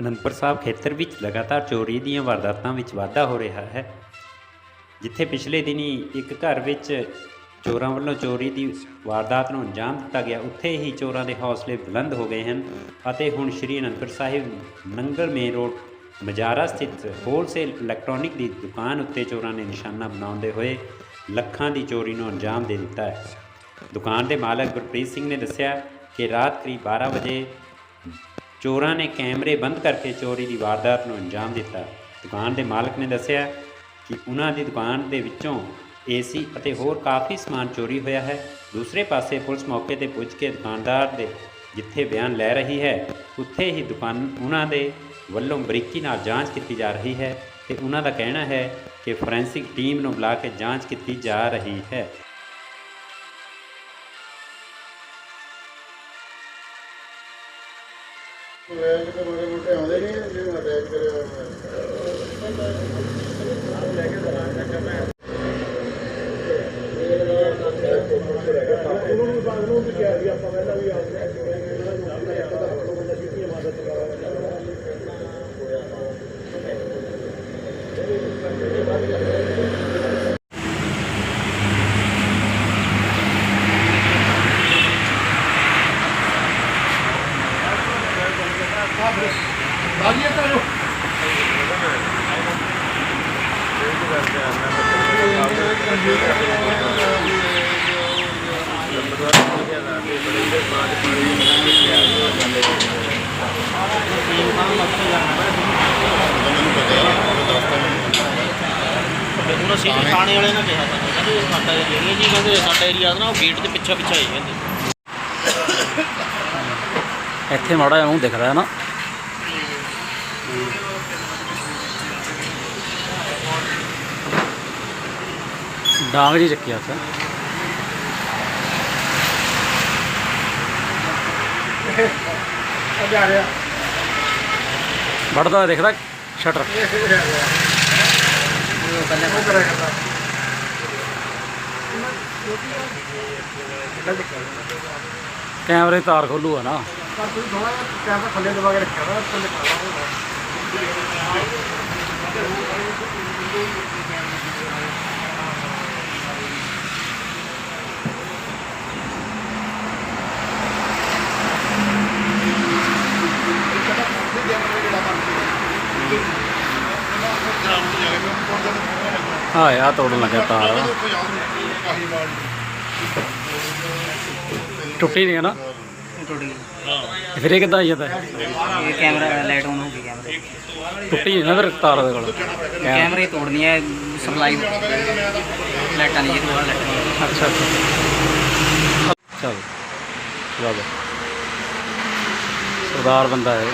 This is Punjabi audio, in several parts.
ਅਨੰਦਪੁਰ ਸਾਹਿਬ ਖੇਤਰ ਵਿੱਚ ਲਗਾਤਾਰ ਚੋਰੀ ਦੀਆਂ ਵਾਰਦਾਤਾਂ ਵਿੱਚ ਵਾਧਾ ਹੋ ਰਿਹਾ ਹੈ, ਜਿੱਥੇ ਪਿਛਲੇ ਦਿਨੀ ਇੱਕ ਘਰ ਵਿੱਚ ਚੋਰਾਂ ਵੱਲੋਂ ਚੋਰੀ ਦੀ ਵਾਰਦਾਤ ਨੂੰ ਅੰਜਾਮ ਦਿੱਤਾ ਗਿਆ। ਉੱਥੇ ਹੀ ਚੋਰਾਂ ਦੇ ਹੌਸਲੇ ਬੁਲੰਦ ਹੋ ਗਏ ਹਨ ਅਤੇ ਹੁਣ ਸ਼੍ਰੀ ਅਨੰਦਪੁਰ ਸਾਹਿਬ ਨੰਗਲ ਮੇਨ ਰੋਡ, ਮਜਾਰਾ ਸਥਿਤ ਹੋਲਸੇਲ ਇਲੈਕਟ੍ਰੋਨਿਕ ਦੀ ਦੁਕਾਨ ਉੱਤੇ ਚੋਰਾਂ ਨੇ ਨਿਸ਼ਾਨਾ ਬਣਾਉਂਦੇ ਹੋਏ ਲੱਖਾਂ ਦੀ ਚੋਰੀ ਨੂੰ ਅੰਜਾਮ ਦੇ ਦਿੱਤਾ ਹੈ। ਦੁਕਾਨ ਦੇ ਮਾਲਕ ਗੁਰਪ੍ਰੀਤ ਸਿੰਘ ਨੇ ਦੱਸਿਆ ਕਿ ਰਾਤ ਕਰੀਬ 12 ਵਜੇ ਚੋਰਾਂ ਨੇ ਕੈਮਰੇ ਬੰਦ ਕਰਕੇ ਚੋਰੀ ਦੀ ਵਾਰਦਾਤ ਨੂੰ ਅੰਜਾਮ ਦਿੱਤਾ। ਦੁਕਾਨ ਦੇ ਮਾਲਕ ਨੇ ਦੱਸਿਆ ਕਿ ਉਹਨਾਂ ਦੀ ਦੁਕਾਨ ਦੇ ਵਿੱਚੋਂ ਏਸੀ ਅਤੇ ਹੋਰ ਕਾਫੀ ਸਮਾਨ ਚੋਰੀ ਹੋਇਆ ਹੈ। ਦੂਸਰੇ ਪਾਸੇ ਪੁਲਿਸ ਮੌਕੇ ਤੇ ਪੁੱਜ ਕੇ ਦੁਕਾਨਦਾਰ ਦੇ ਜਿੱਥੇ ਬਿਆਨ ਲੈ ਰਹੀ ਹੈ, ਉੱਥੇ ਹੀ ਦੁਕਾਨ ਉਹਨਾਂ ਦੇ ਵੱਲੋਂ ਬਰੀਕੀ ਨਾਲ ਜਾਂਚ ਕੀਤੀ ਜਾ ਰਹੀ ਹੈ ਤੇ ਉਹਨਾਂ ਦਾ ਕਹਿਣਾ ਹੈ ਕਿ ਫੋਰੈਂਸਿਕ ਟੀਮ ਨੂੰ ਬੁਲਾ ਕੇ ਜਾਂਚ ਕੀਤੀ ਜਾ ਰਹੀ ਹੈ। ਰੈਕ ਤੇ ਬੜੇ ਮੋਟੇ ਆਉਂਦੇ ਨਹੀਂ ਜਿਹੜੇ ਰੈਕ ਕਰਿਆ ਹੋਇਆ ਉਹਨਾਂ ਸੀ ਥਾਣੇ। ਵਾਲੇ ਨੇ ਕਿਹਾ ਸਾਨੂੰ ਕਹਿੰਦੇ ਸਾਡਾ ਏਰੀਆ ਜੀ ਕਹਿੰਦੇ ਸਾਡਾ ਏਰੀਆ ਨਾ ਉਹ ਗੇਟ ਦੇ ਪਿੱਛੇ ਪਿੱਛੇ ਆਈ ਕਹਿੰਦੇ ਇੱਥੇ ਮਾੜਾ ਜਿਹਾ ਉਹਨੂੰ ਦਿਖ ਰਿਹਾ ਨਾ। ਡਾਂਗ ਜੀ ਚੱਕੀ ਹੱਥ ਆ ਜਾ ਰਿਹਾ। ਵੜਦਾ ਦਿਖਦਾ ਸ਼ਟਰ। ਉਹ ਕਰਿਆ ਕਰਦਾ ਕੈਮਰੇ ਦੀ ਤਾਰ ਖੋਲੂਗਾ ਨਾ। ਪਰ ਤੁਸੀਂ ਥੋੜਾ ਜਿਹਾ ਕੈਮਰਾ ਥੱਲੇ ਦਬਾ ਕੇ ਰੱਖਿਆ ਵਾ ਥੱਲੇ ਖਾ ਹਾਂ ਆ ਤੋੜਨ ਲੱਗਿਆ ਤਾਰ। ਟੁੱਟੀ ਨਹੀਂ ਹੈ ਨਾ? ਟੁੱਟ ਗਈ ਤੇ ਫਿਰ ਇਹ ਕਿੱਦਾਂ ਆਈ ਜਾਂਦਾ ਇਹ ਕੈਮਰਾ ਲਾਈਟ ਆਨ ਹੋ ਗਈ ਕੈਮਰੇ ਟੁੱਟੀ ਨਹੀਂ ਨਾ ਫਿਰ ਤਾਰ ਦੇ ਕੋਲ? ਕੈਮਰੇ ਤੋੜਨੀ ਹੈ ਸਪਲਾਈ। ਲਾਈਟਾਂ ਨਹੀਂ ਇਹ ਦੁਬਾਰਾ ਲਾਈਟਾਂ ਅੱਛਾ ਅੱਛਾ। ਚਲ ਚਲੋ। ਸਰਦਾਰ ਬੰਦਾ ਹੈ।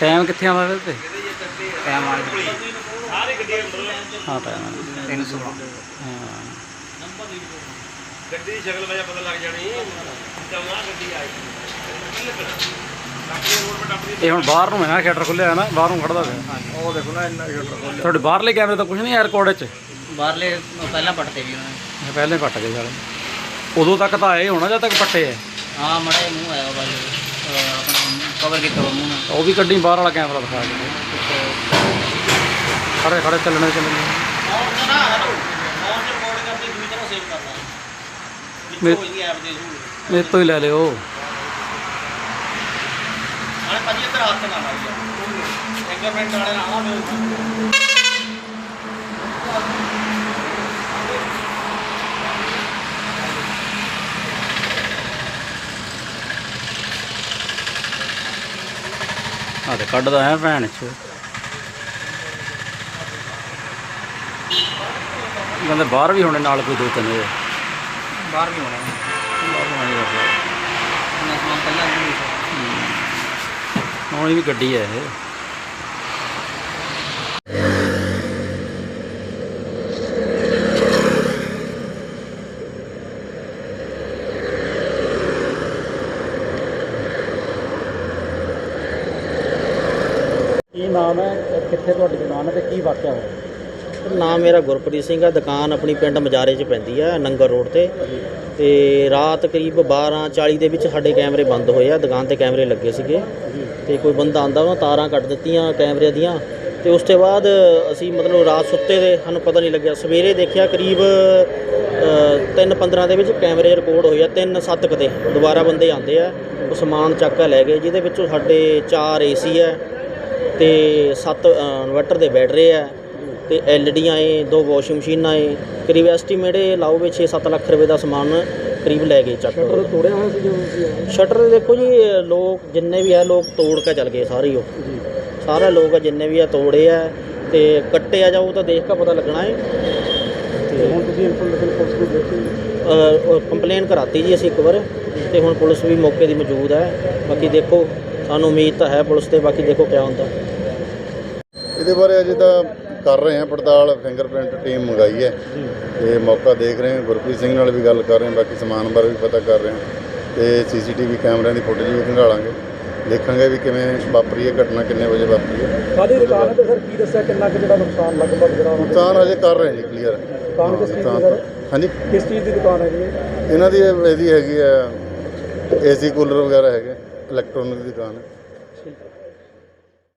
ਟਾਈਮ ਕਿੱਥੇ ਆਉਂਦਾ ਇਹਦੇ ਤੇ ਟਾਈਮ ਆ। ਹਾਂ ਟਾਈਮ 316 ਹਾਂ। ਗੱਡੀ ਦੀ ਸ਼ਕਲ ਵਜਾ ਪਤਾ ਲੱਗ ਜਾਣੀ। ਚੌਂਾ ਗੱਡੀ ਆਈ ਇਹ ਹੁਣ ਬਾਹਰ ਨੂੰ ਹੈ ਨਾ ਸ਼ਟਰ ਖੁੱਲਿਆ ਹੈ ਨਾ ਬਾਹਰ ਨੂੰ ਖੜਦਾ ਪਿਆ। ਉਹ ਦੇਖੋ ਨਾ ਇੰਨਾ ਸ਼ਟਰ ਖੋਲ ਤੁਹਾਡੇ ਬਾਹਰਲੇ ਕੈਮਰੇ ਤਾਂ ਕੁਝ ਨਹੀਂ ਹੈ ਰਿਕਾਰਡ 'ਚ? ਬਾਹਰਲੇ ਪਹਿਲਾਂ ਪੱਟਦੇ ਵੀ ਉਹਨਾਂ ਨੇ। ਇਹ ਪਹਿਲੇ ਪੱਟ ਗਏ ਸਾਲੇ ਉਦੋਂ ਤੱਕ ਤਾਂ ਆਏ ਹੋਣਾ ਜਦ ਤੱਕ ਪੱਟੇ ਐ ਹਾਂ ਮੜਾ ਜਿਹਾ ਮੂੰਹ ਆਇਆ ਬਾਈ ਆਪਣਾ ਕਵਰ ਕੀਤਾ ਵਾ ਮੂੰਹ ਨਾਲ। ਉਹ ਵੀ ਕੱਢੀ ਬਾਹਰ ਵਾਲਾ ਕੈਮਰਾ ਦਿਖਾ ਕੇ। ਖੜੇ ਖੜੇ ਚੱਲਣੇ ਚੱਲਣੇ। ਫੋਨ ਨਾ ਹੈਲੋ। ਫੋਨ ਤੇ ਰਿਕਾਰਡ ਕਰਕੇ ਦੂਜੀ ਤਰ੍ਹਾਂ ਸੇਵ ਕਰਦਾ। ਮੇ- ਵਿੱਚ ਹੋਈ ਐਪ ਦੇ ਜ਼ਰੂਰ ਮੇਰੇ ਤੋਂ ਹੀ ਲੈ ਲਿਓ। ਨਾਲੇ ਭਾਜੀ ਇੱਧਰ ਹੱਥ ਨਾ ਮਾਰੀ ਫਿੰਗਰਪ੍ਰਿੰਟ ਵਾਲੇ ਨਾਲ ਨਾ ਮੇਰੇ ਆ ਤੇ ਕੱਢਦਾ ਹੈ ਭੈਣ ਚ ਕਹਿੰਦੇ ਬਾਹਰ ਵੀ ਹੋਣੇ ਨਾਲ ਕੋਈ ਦੋ ਤਿੰਨ ਇਹ ਬਾਹਰ ਵੀ ਹੋਣੇ ਬਾਹਰ ਹੋਣੇ ਸੋਹਣੀ ਵੀ ਗੱਡੀ ਹੈ ਇਹ। ਕੀ ਨਾਮ ਹੈ ਕਿੱਥੇ ਤੁਹਾਡੀ ਦੁਕਾਨ ਹੈ ਤੇ ਕੀ ਵਾਕਿਆ ਹੋਇਆ? ਨਾਮ ਮੇਰਾ ਗੁਰਪ੍ਰੀਤ ਸਿੰਘ ਆ, ਦੁਕਾਨ ਆਪਣੀ ਪਿੰਡ ਮਜਾਰੇ 'ਚ ਪੈਂਦੀ ਆ, ਨੰਗਰ ਰੋਡ ਤੇ। ਤੇ ਰਾਤ ਕਰੀਬ 12:40 ਦੇ ਵਿੱਚ ਸਾਡੇ ਕੈਮਰੇ ਬੰਦ ਹੋਏ ਆ, ਦੁਕਾਨ ਤੇ ਕੈਮਰੇ ਲੱਗੇ ਸੀਗੇ। ਤੇ ਕੋਈ ਬੰਦਾ ਆਂਦਾ ਉਹਨਾਂ ਤਾਰਾਂ ਕੱਟ ਦਿੱਤੀਆਂ ਕੈਮਰੇ ਦੀਆਂ। ਤੇ ਉਸ ਤੋਂ ਬਾਅਦ ਅਸੀਂ ਮਤਲਬ ਰਾਤ ਸੁੱਤੇ ਦੇ ਸਾਨੂੰ ਪਤਾ ਨਹੀਂ ਲੱਗਿਆ। ਸਵੇਰੇ ਦੇਖਿਆ ਕਰੀਬ 3:15 ਦੇ ਵਿੱਚ ਕੈਮਰੇ ਰਿਕਾਰਡ ਹੋਏ ਆ 3:07 ਕਦੇ ਦੁਬਾਰਾ ਬੰਦੇ ਆਂਦੇ ਆ, ਉਹ ਸਮਾਨ ਚੱਕ ਕੇ ਲੈ ਗਏ, ਜਿਹਦੇ ਵਿੱਚੋਂ ਸਾਡੇ 4 ਏਸੀ ਆ ਤੇ 7 ਇਨਵਰਟਰ ਦੇ ਬੈਟਰੀ ਆ ਤੇ ਐਲਡੀਆਂ ਏ ਦੋ ਵਾਸ਼ਿੰਗ ਮਸ਼ੀਨਾਂ ਏ ਕਰੀਬ ਐਸਟੀਮੇਟ ਇਹ ਲਾਓ ਵਿੱਚ 6-7 ਲੱਖ ਰੁਪਏ ਦਾ ਸਮਾਨ ਕਰੀਬ ਲੈ ਗਏ ਚੱਕ। ਸ਼ਟਰ ਤੋੜਿਆ ਹੋਇਆ ਸੀ ਜਦੋਂ ਤੁਸੀਂ ਆਏ? ਸ਼ਟਰ ਦੇਖੋ ਜੀ ਇਹ ਲੋਕ ਜਿੰਨੇ ਵੀ ਆ ਲੋਕ ਤੋੜ ਕੇ ਚੱਲ ਗਏ ਸਾਰੇ ਹੀ ਉਹ। ਜੀ। ਸਾਰੇ ਲੋਕ ਆ ਜਿੰਨੇ ਵੀ ਆ ਤੋੜੇ ਆ ਤੇ ਕੱਟੇ ਆ ਜਾਊ ਤਾਂ ਦੇਖ ਕੇ ਪਤਾ ਲੱਗਣਾ ਏ। ਤੇ ਹੁਣ ਤੁਸੀਂ ਇਨਫੋਰਮੇਸ਼ਨ ਪੁਲਿਸ ਨੂੰ ਦਿੱਤੀ? ਕੰਪਲੇਨ ਕਰਾਤੀ ਜੀ ਅਸੀਂ ਇੱਕ ਵਾਰ ਤੇ ਹੁਣ ਪੁਲਿਸ ਵੀ ਮੌਕੇ ਦੀ ਮੌਜੂਦ ਹੈ ਬਾਕੀ ਦੇਖੋ ਸਾਨੂੰ ਉਮੀਦ ਤਾਂ ਹੈ ਪੁਲਿਸ ਤੇ ਬਾਕੀ ਦੇਖੋ ਕਿਆ ਹੁੰਦਾ। ਇਹਦੇ ਬਾਰੇ ਅਜੇ ਤਾਂ ਕਰ ਰਹੇ ਹਾਂ ਪੜਤਾਲ ਫਿੰਗਰਪ੍ਰਿੰਟ ਟੀਮ ਮੰਗਾਈ ਹੈ। ਤੇ ਮੌਕਾ ਦੇਖ ਰਹੇ ਹਾਂ ਗੁਰਪ੍ਰੀਤ ਸਿੰਘ ਨਾਲ ਵੀ ਗੱਲ ਕਰ ਰਹੇ ਹਾਂ ਬਾਕੀ ਸਮਾਨ ਬਾਰੇ ਵੀ ਪਤਾ ਕਰ ਰਹੇ ਹਾਂ। ਤੇ ਸੀਸੀਟੀਵੀ ਕੈਮਰਿਆਂ ਦੀ ਫੁਟੇਜ ਵੀ ਖੰਗਾਲਾਂਗੇ ਦੇਖਾਂਗੇ ਵੀ ਕਿਵੇਂ ਵਾਪਰੀ ਹੈ ਘਟਨਾ ਕਿੰਨੇ ਵਜੇ ਵਾਪਰੀ ਹੈ। ਕਾਦੀ ਦੁਕਾਨ ਹੈ ਤੇ ਸਰ ਕੀ ਦੱਸਿਆ ਕਿੰਨਾ ਕੁ ਜਿਹੜਾ ਨੁਕਸਾਨ ਲਗਭਗ ਜਿਹੜਾ ਨੁਕਸਾਨ ਅਜੇ ਕਰ ਰਹੇ ਜੀ ਕਲੀਅਰ ਦੁਕਾਨ ਕਿਸ ਚੀਜ਼ ਦੀ ਸਰ? ਹਾਂਜੀ? ਕਿਸ ਚੀਜ਼ ਦੀ ਦੁਕਾਨ ਹੈ? ਜੀ ਇਹ? ਇਹਨਾਂ ਦੀ ਇਹ- ਇਹਦੀ ਹੈਗੀ ਹੈ ਏਸੀ ਕੂਲਰ ਵਗੈਰਾ ਹੈਗੇ ਇਲੈਕਟ੍ਰੋਨਿਕ ਦੀ ਦੁਕਾਨ ਹੈ।